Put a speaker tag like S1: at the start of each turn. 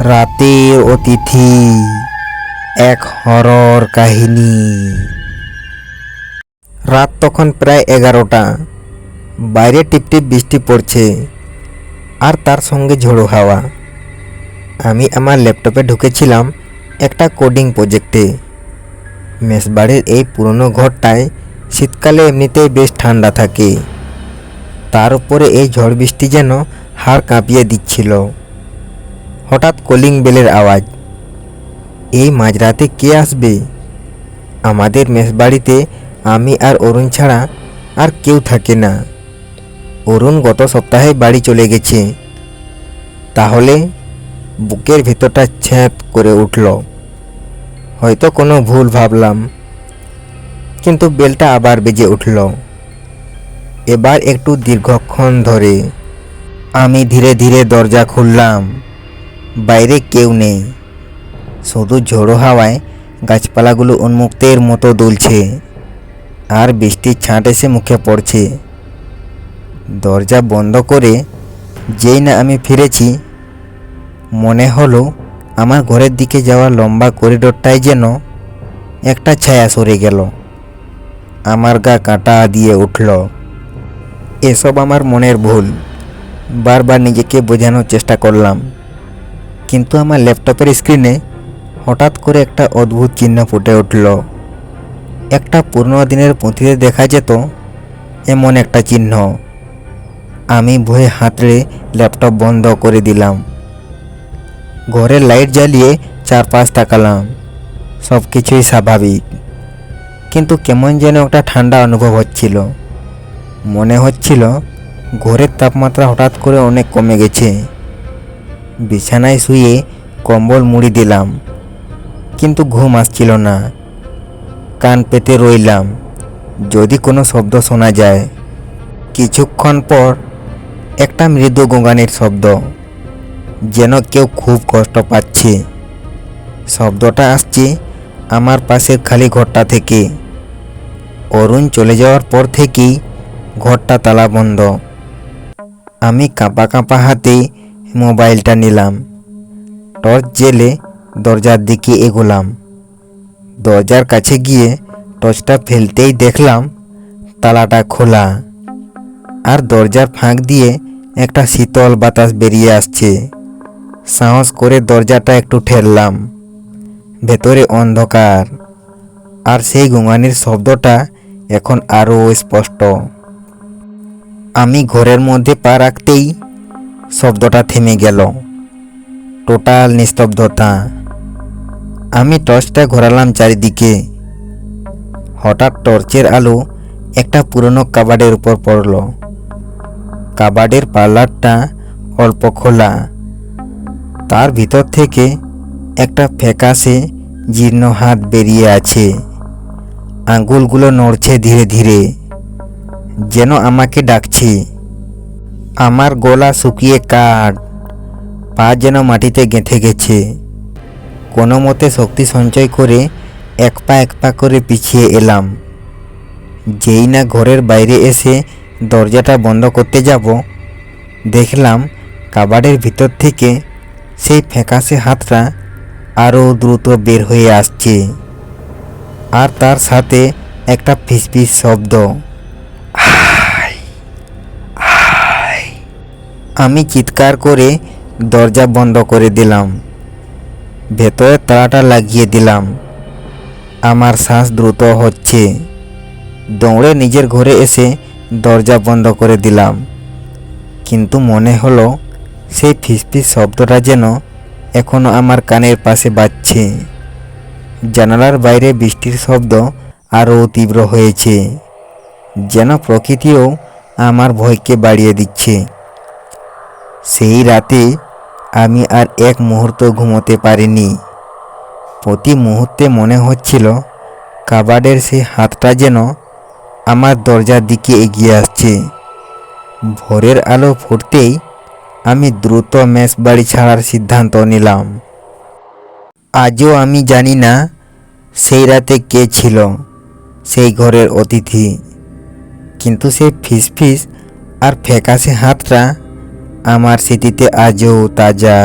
S1: রাতের অতিথি, এক হরর কাহিনী। রাত তখন প্রায় এগারোটা। বাইরে টিপটিপ বৃষ্টি পড়ছে, আর তার সঙ্গে ঝোড়ো হাওয়া। আমি আমার ল্যাপটপে ঢুকেছিলাম একটা কোডিং প্রজেক্টে। মেসবাড়ির এই পুরনো ঘরটায় শীতকালে এমনিতেই বেশ ঠান্ডা থাকে। তার উপরে এই ঝড় বৃষ্টি যেন হাড় কাঁপিয়ে দিচ্ছিল। হঠাৎ কলিং বেলের আওয়াজ। এই মাঝরাতে কে আসবে? আমাদের মেসবাড়িতে আমি আর অরুণ ছাড়া আর কেউ থাকে না। অরুণ গত সপ্তাহে বাড়ি চলে গেছে। তাহলে বুকের ভেতরটা ছ্যাঁত করে উঠল। হয়তো কোনো ভুল ভাবলাম, কিন্তু বেলটা আবার বেজে উঠল। এবার একটু দীর্ঘক্ষণ ধরে আমি ধীরে ধীরে দরজা খুললাম। বাইরে কেউ নেই। শুধু ঝোড়ো হাওয়ায় গাছপালাগুলো উন্মুক্তের মতো দুলছে। আর বৃষ্টির ছাঁট এসে মুখে পড়ছে। দরজা বন্ধ করে যেই না আমি ফিরেছি, মনে হলো আমার ঘরের দিকে যাওয়া লম্বা করিডোরটায় যেন একটা ছায়া সরে গেল। আমার গা কাঁটা দিয়ে উঠল। এসব আমার মনের ভুল। বারবার নিজেকে বোঝানোর চেষ্টা করলাম। কিন্তু আমার ল্যাপটপের স্ক্রিনে হঠাৎ করে একটা অদ্ভুত চিহ্ন ফুটে উঠল। একটা পুরনো দিনের পুঁথিতে দেখা যেত এমন একটা চিহ্ন। আমি ভয়ে হাতড়ে ল্যাপটপ বন্ধ করে দিলাম। ঘরের লাইট জ্বালিয়ে চারপাশ তাকালাম। সব কিছুই স্বাভাবিক। কিন্তু কেমন যেন একটা ঠান্ডা অনুভব হচ্ছিল। মনে হচ্ছিল ঘরের তাপমাত্রা হঠাৎ করে অনেক কমে গেছে। বিছানায় শুয়ে কম্বল মুড়ি দিলাম, কিন্তু ঘুম আসছিল না। কান পেতে রইলাম, যদি কোনো শব্দ শোনা যায়। কিছুক্ষণ পর একটা মৃদু গোঙানির শব্দ, যেন কেউ খুব কষ্ট পাচ্ছে। শব্দটা আসছে আমার পাশের খালি ঘরটা থেকে। অরুণ চলে যাওয়ার পর থেকেই ঘরটা তালা বন্ধ। আমি কাঁপা কাঁপা হাতে মোবাইলটা নিলাম। টর্চ জেলে দরজার দিকে এগোলাম। দরজার কাছে গিয়ে টর্চটা ফেলতেই দেখলাম তালাটা খোলা। আর দরজার ফাঁক দিয়ে একটা শীতল বাতাস বেরিয়ে আসছে। সাহস করে দরজাটা একটু ঠেললাম। ভেতরে অন্ধকার। আর সেই গুঙানির শব্দটা এখন আরও স্পষ্ট। আমি ঘরের মধ্যে পা রাখতেই শব্দটা থেমে গেল। টোটাল নিস্তব্ধতা। আমি টর্চটা ঘোরালাম চারিদিকে। হঠাৎ টর্চের আলো একটা পুরনো কাবাডের উপর পড়ল। কাবাডের পার্লারটা অল্প খোলা। তার ভিতর থেকে একটা ফ্যাকাশে জীর্ণ হাত বেরিয়ে আছে। আঙ্গুলগুলো নড়ছে ধীরে ধীরে। যেন আমাকে ডাকছে। আমার গলা শুকিয়ে কাঠ, পা যেন মাটিতে গেঁথে গেছে। কোনো মতে শক্তি সঞ্চয় করে এক পা এক পা করে পিছিয়ে এলাম। যেই না ঘরের বাইরে এসে দরজাটা বন্ধ করতে যাব, দেখলাম কাবাডের ভিতর থেকে সেই ফ্যাকাশে হাতটা আরও দ্রুত বের হয়ে আসছে। আর তার সাথে একটা ফিসফিস শব্দ। আমি চিৎকার করে দরজা বন্ধ করে দিলাম। ভেতরে তালাটা লাগিয়ে দিলাম। আমার শ্বাস দ্রুত হচ্ছে। দৌড়ে নিজের ঘরে এসে দরজা বন্ধ করে দিলাম। কিন্তু মনে হলো সেই ফিসফিস শব্দটা যেন এখনও আমার কানের পাশে বাজছে। জানালার বাইরে বৃষ্টির শব্দ আরও তীব্র হয়েছে, যেন প্রকৃতিও আমার ভয়কে বাড়িয়ে দিচ্ছে। সেই রাতে আমি আর এক মুহূর্ত ঘুমোতে পারিনি। প্রতি মুহূর্তে মনে হচ্ছিল কাবাডের সেই হাতটা যেন আমার দরজার দিকে এগিয়ে আসছে। ভোরের আলো ফুটতেই আমি দ্রুত মেস বাড়ি ছাড়ার সিদ্ধান্ত নিলাম। আজও আমি জানি না সেই রাতে কে ছিল সেই ঘরের অতিথি, কিন্তু সেই ফিসফিস আর ফ্যাকাশে হাতটা আমার স্মৃতিতে আজও তাজা।